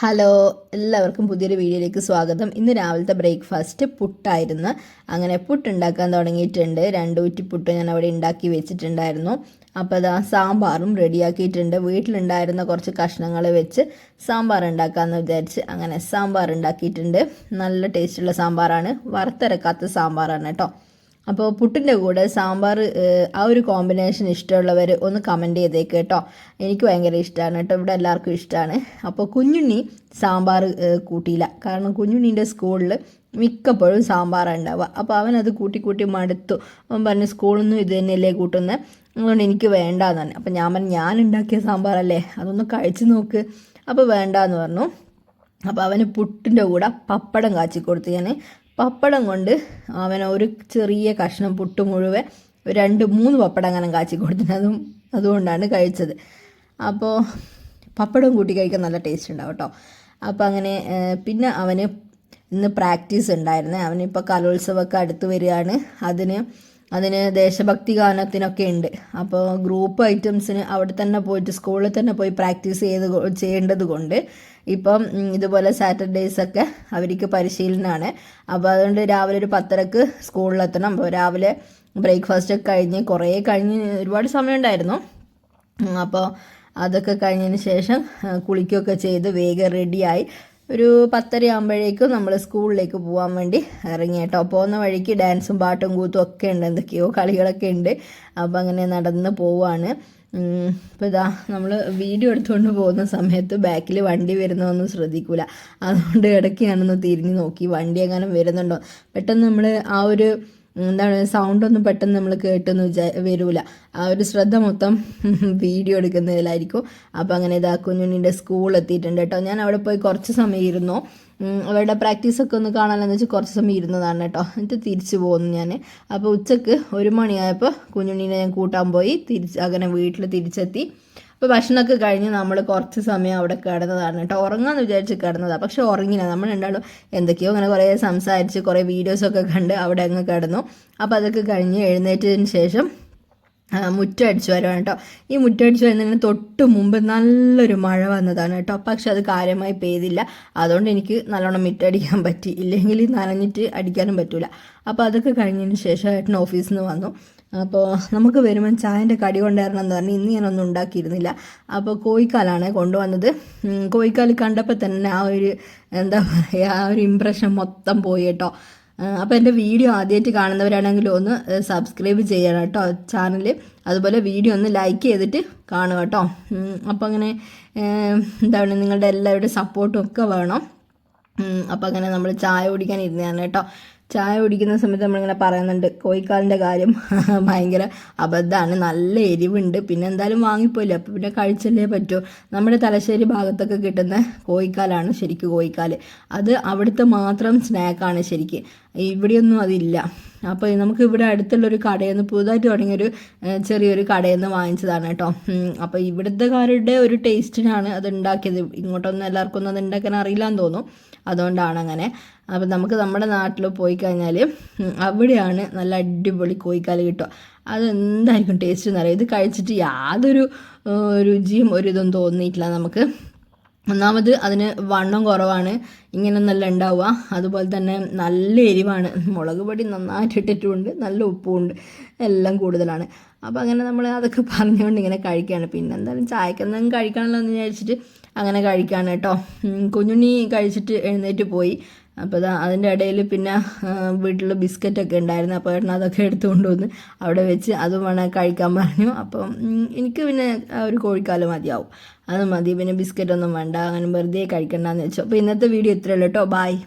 Hello എല്ലാവർക്കും പുതിയൊരു വീഡിയോയിലേക്ക് സ്വാഗതം. ഇന്ന് രാവിലത്തെ ബ്രേക്ക്ഫാസ്റ്റ് പുട്ടായിരുന്നു. അങ്ങനെ പുട്ട് ഉണ്ടാക്കാൻ തുടങ്ങിയിട്ടുണ്ട്. രണ്ട് ഊറ്റി പുട്ട് ഞാൻ അവിടെ ഉണ്ടാക്കി വെച്ചിട്ടുണ്ടായിരുന്നു. അപ്പോൾ അതാ സാമ്പാറും റെഡിയാക്കിയിട്ടുണ്ട്. വീട്ടിലുണ്ടായിരുന്ന കുറച്ച് കഷ്ണങ്ങൾ വെച്ച് സാമ്പാർ ഉണ്ടാക്കാമെന്ന് വിചാരിച്ച് അങ്ങനെ സാമ്പാർ ഉണ്ടാക്കിയിട്ടുണ്ട്. നല്ല ടേസ്റ്റുള്ള സാമ്പാറാണ്. വറുത്തരക്കാത്ത സാമ്പാറാണ് കേട്ടോ. അപ്പോൾ പുട്ടിന്റെ കൂടെ സാമ്പാർ ആ ഒരു കോമ്പിനേഷൻ ഇഷ്ടമുള്ളവർ ഒന്ന് കമന്റ് ചെയ്തേക്ക് കേട്ടോ. എനിക്ക് ഭയങ്കര ഇഷ്ടമാണ് കേട്ടോ. ഇവിടെ എല്ലാവർക്കും ഇഷ്ടമാണ് അപ്പോൾ കുഞ്ഞുണ്ണി സാമ്പാർ കൂട്ടിയില്ല. കാരണം കുഞ്ഞുണ്ണീന്റെ സ്കൂളിൽ മിക്കപ്പോഴും സാമ്പാറാണ് ഉണ്ടാവുക. അപ്പോൾ അവനത് കൂട്ടി കൂട്ടി മടുത്തു. അവൻ പറഞ്ഞു സ്കൂളിൽ നിന്നും ഇത് തന്നെയല്ലേ കൂട്ടുന്നത് അതുകൊണ്ട് എനിക്ക് വേണ്ടാന്ന് പറഞ്ഞു. അപ്പോൾ ഞാൻ പറഞ്ഞു ഞാൻ ഉണ്ടാക്കിയ സാമ്പാറല്ലേ? അതൊന്ന് കഴിച്ചു നോക്ക്. അപ്പോൾ വേണ്ടാന്ന് പറഞ്ഞു. അപ്പോൾ അവന് പുട്ടിന്റെ കൂടെ പപ്പടം കാച്ചി കൊടുത്തു. ഞാൻ പപ്പടം കൊണ്ട് അവൻ ഒരു ചെറിയ കഷ്ണം പുട്ട് മുഴുവൻ രണ്ട് മൂന്ന് പപ്പടം അങ്ങനെ കാച്ചി കൊടുത്തിട്ട് അതും അതുകൊണ്ടാണ് കഴിച്ചത്. അപ്പോൾ പപ്പടം കൂട്ടി കഴിക്കാൻ നല്ല ടേസ്റ്റ് ഉണ്ടാവും കേട്ടോ. അപ്പോൾ അങ്ങനെ പിന്നെ അവന് ഇന്ന് പ്രാക്ടീസ് ഉണ്ടായിരുന്നേ. അവനിപ്പോൾ കലോത്സവമൊക്കെ അടുത്ത് വരികയാണ്. അതിന് അതിന് ദേശഭക്തി ഗാനത്തിനൊക്കെ ഉണ്ട്. അപ്പോൾ ഗ്രൂപ്പ് ഐറ്റംസിന് അവിടെ തന്നെ പോയിട്ട് സ്കൂളിൽ തന്നെ പോയി പ്രാക്ടീസ് ചെയ്ത് ചെയ്യേണ്ടത് കൊണ്ട് ഇപ്പം ഇതുപോലെ സാറ്റർഡേയ്സ് ഒക്കെ അവർക്ക് പരിശീലനമാണ് അപ്പോൾ അതുകൊണ്ട് രാവിലെ ഒരു പത്തരക്ക് സ്കൂളിലെത്തണം. അപ്പോൾ രാവിലെ ബ്രേക്ക്ഫാസ്റ്റ് ഒക്കെ കഴിഞ്ഞ് കുറേ കഴിഞ്ഞ് ഒരുപാട് സമയം ഉണ്ടായിരുന്നു അപ്പോൾ അതൊക്കെ കഴിഞ്ഞതിന് ശേഷം കുളിക്കുകയൊക്കെ ചെയ്ത് വേഗം റെഡിയായി. ഒരു പത്തര ആകുമ്പോഴേക്കും നമ്മൾ സ്കൂളിലേക്ക് പോകാൻ വേണ്ടി ഇറങ്ങി കേട്ടോ. പോകുന്ന വഴിക്ക് ഡാൻസും പാട്ടും കൂത്തും ഒക്കെ ഉണ്ട്. എന്തൊക്കെയോ കളികളൊക്കെ ഉണ്ട്. അപ്പോൾ അങ്ങനെ നടന്ന് പോവാണ്. ഇപ്പോൾ ഇതാ നമ്മൾ വീഡിയോ എടുത്തുകൊണ്ട് പോകുന്ന സമയത്ത് ബാക്കിൽ വണ്ടി വരുന്നതൊന്നും ശ്രദ്ധിക്കൂല. അതുകൊണ്ട് ഇടയ്ക്കാണെന്ന് തിരിഞ്ഞ് നോക്കി വണ്ടി എങ്ങാനും വരുന്നുണ്ടോ? പെട്ടെന്ന് നമ്മൾ ആ ഒരു എന്താണ് സൗണ്ടൊന്നും പെട്ടെന്ന് നമ്മൾ കേട്ടെന്ന് വിചാ വരൂല. ആ ഒരു ശ്രദ്ധ മൊത്തം വീഡിയോ എടുക്കുന്നതിലായിരിക്കും. അപ്പോൾ അങ്ങനെ ഇതാ കുഞ്ഞുണ്ണിന്റെ സ്കൂൾ എത്തിയിട്ടുണ്ട് കേട്ടോ. ഞാൻ അവിടെ പോയി കുറച്ച് സമയം ഇരുന്നു. അവരുടെ പ്രാക്ടീസൊക്കെ ഒന്ന് കാണാനെന്ന് വെച്ചാൽ കുറച്ച് സമയം ഇരുന്നതാണ് കേട്ടോ. എന്നിട്ട് തിരിച്ചു പോകുന്നു ഞാൻ അപ്പോൾ ഉച്ചയ്ക്ക് ഒരു മണിയായപ്പോൾ കുഞ്ഞുണ്ണീനെ ഞാൻ കൂട്ടാൻ പോയി. തിരിച്ച് അങ്ങനെ വീട്ടിൽ തിരിച്ചെത്തി. അപ്പോൾ ഭക്ഷണമൊക്കെ കഴിഞ്ഞ് നമ്മൾ കുറച്ച് സമയം അവിടെ കിടന്നതാണ് കേട്ടോ. ഉറങ്ങാന്ന് വിചാരിച്ച് കിടന്നതാണ് പക്ഷെ ഉറങ്ങില്ല നമ്മൾ രണ്ടാളും എന്തൊക്കെയോ അങ്ങനെ കുറേ സംസാരിച്ച് കുറേ വീഡിയോസൊക്കെ കണ്ട് അവിടെ അങ്ങ് കിടന്നു. അപ്പോൾ അതൊക്കെ കഴിഞ്ഞ് എഴുന്നേറ്റതിന് ശേഷം ആ, മുറ്റം അടിച്ചു വരുവാണ് കേട്ടോ ഈ മുറ്റം അടിച്ചു വരുന്നതിന് തൊട്ട് മുമ്പ് നല്ലൊരു മഴ വന്നതാണ് കേട്ടോ പക്ഷെ അത് കാര്യമായി പെയ്തില്ല. അതുകൊണ്ട് എനിക്ക് നല്ലോണം മുറ്റടിക്കാൻ പറ്റി. ഇല്ലെങ്കിൽ നനഞ്ഞിട്ട് അടിക്കാനും പറ്റൂല. അപ്പോൾ അതൊക്കെ കഴിഞ്ഞതിന് ശേഷം ഏട്ടൻ ഓഫീസിൽ നിന്ന് വന്നു. അപ്പോൾ നമുക്ക് വരുമ്പം ചായന്റെ കടി കൊണ്ടുവരണം എന്ന് പറഞ്ഞ് ഇന്ന് ഞാനൊന്നും ഉണ്ടാക്കിയിരുന്നില്ല. അപ്പോൾ കോഴിക്കാലാണ് കൊണ്ടുവന്നത്. കോഴിക്കാൽ കണ്ടപ്പോൾ തന്നെ ആ ഒരു എന്താ പറയുക ആ ഒരു ഇമ്പ്രഷൻ മൊത്തം പോയി കേട്ടോ അപ്പോൾ എന്റെ വീഡിയോ ആദ്യമായിട്ട് കാണുന്നവരാണെങ്കിൽ ഒന്ന് സബ്സ്ക്രൈബ് ചെയ്യണം കേട്ടോ ചാനൽ അതുപോലെ വീഡിയോ ഒന്ന് ലൈക്ക് ചെയ്തിട്ട് കാണുക കേട്ടോ. അപ്പോൾ അങ്ങനെ എന്താണ് നിങ്ങളുടെ എല്ലാവരുടെ സപ്പോർട്ടും ഒക്കെ വേണം. അപ്പോൾ അങ്ങനെ നമ്മൾ ചായ കുടിക്കാൻ ഇരുന്നതാണ് കേട്ടോ. ചായ കുടിക്കുന്ന സമയത്ത് നമ്മളിങ്ങനെ പറയുന്നുണ്ട് കോഴിക്കാലിന്റെ കാര്യം ഭയങ്കര അബദ്ധമാണ് നല്ല എരിവുണ്ട്. പിന്നെ എന്തായാലും വാങ്ങിപ്പോയില്ല? അപ്പോൾ പിന്നെ കഴിച്ചല്ലേ പറ്റൂ. നമ്മുടെ തലശ്ശേരി ഭാഗത്തൊക്കെ കിട്ടുന്ന കോഴിക്കാലാണ് ശരിക്കും കോഴിക്കാൽ അത് അവിടുത്തെ മാത്രം സ്നാക്കാണ് ശരിക്ക്. ഇവിടെയൊന്നും അതില്ല. അപ്പോൾ നമുക്ക് ഇവിടെ അടുത്തുള്ളൊരു കടയിൽ നിന്ന് പുതുതായിട്ട് തുടങ്ങിയൊരു ചെറിയൊരു കടയിൽ നിന്ന് വാങ്ങിച്ചതാണ് കേട്ടോ. അപ്പോൾ ഇവിടുത്തെക്കാരുടെ ഒരു ടേസ്റ്റിനാണ് അത് ഉണ്ടാക്കിയത്. ഇങ്ങോട്ടൊന്നും എല്ലാവർക്കും ഒന്നും അത് ഉണ്ടാക്കാൻ അറിയില്ലാന്ന് തോന്നും. അതുകൊണ്ടാണ് അങ്ങനെ. അപ്പോൾ നമുക്ക് നമ്മുടെ നാട്ടിൽ പോയി കഴിഞ്ഞാൽ അവിടെയാണ് നല്ല അടിപൊളി കോഴിക്കാൽ കിട്ടുക. അതെന്തായിരിക്കും ടേസ്റ്റ് എന്നറിയാം. ഇത് കഴിച്ചിട്ട് യാതൊരു രുചിയും ഒരു ഇതും തോന്നിയിട്ടില്ല നമുക്ക്. ഒന്നാമത് അതിന് വണ്ണം കുറവാണ്. ഇങ്ങനെയൊന്നല്ല ഉണ്ടാവുക. അതുപോലെ തന്നെ നല്ല എരിവാണ്. മുളക് പൊടി നന്നായിട്ട് ഇട്ടിട്ടുമുണ്ട് നല്ല ഉപ്പുമുണ്ട് എല്ലാം കൂടുതലാണ്. അപ്പോൾ അങ്ങനെ നമ്മൾ അതൊക്കെ പറഞ്ഞുകൊണ്ട് ഇങ്ങനെ കഴിക്കുകയാണ് പിന്നെ എന്തായാലും ചായക്കെന്തെങ്കിലും കഴിക്കണമല്ലോ എന്ന് വിചാരിച്ചിട്ട് അങ്ങനെ കഴിക്കുകയാണ് കേട്ടോ. കുഞ്ഞുണ്ണി കഴിച്ചിട്ട് എഴുന്നേറ്റ് പോയി. അപ്പോൾ അതാ അതിന്റെ ഇടയിൽ പിന്നെ വീട്ടിൽ ബിസ്ക്കറ്റൊക്കെ ഉണ്ടായിരുന്നു. അപ്പോൾ ഏട്ടൻ അതൊക്കെ എടുത്തുകൊണ്ട് വന്ന് അവിടെ വെച്ച് അതും വേണം കഴിക്കാൻ പറഞ്ഞു. അപ്പം എനിക്ക് പിന്നെ ഒരു കോഴിക്കാൽ മതിയാവും. അത് മതി. പിന്നെ ബിസ്ക്കറ്റൊന്നും വേണ്ട. അങ്ങനെ വെറുതെ കഴിക്കണ്ടെന്ന് വെച്ചു. അപ്പോൾ ഇന്നത്തെ വീഡിയോ ഇത്രയല്ലോ കേട്ടോ. ബായ്